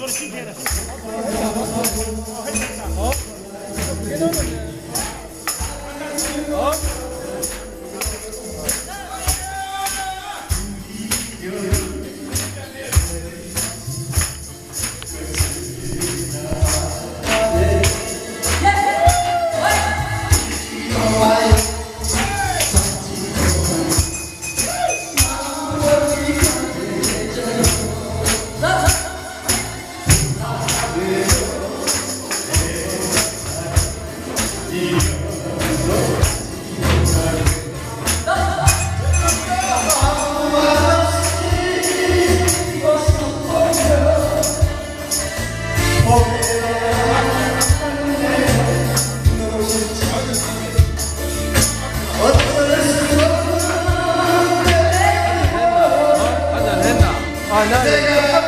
한잔 I know.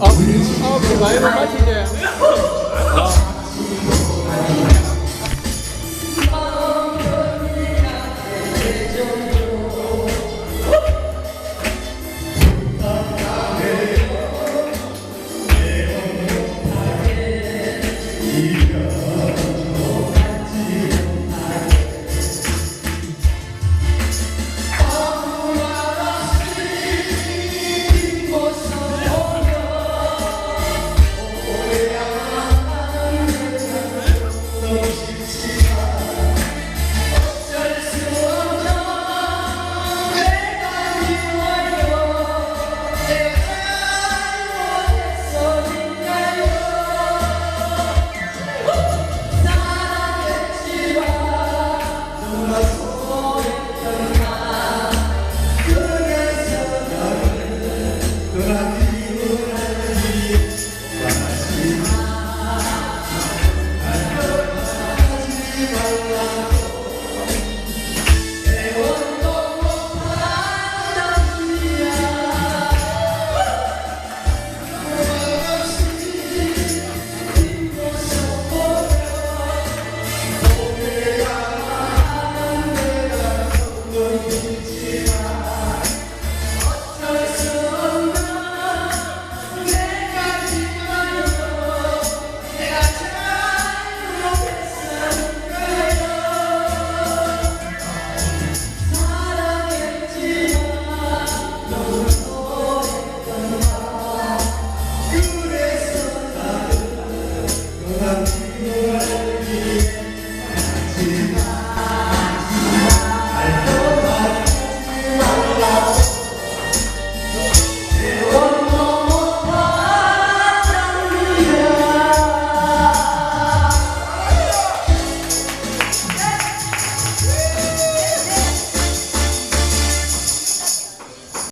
Okay, okay, vai, vai, vai,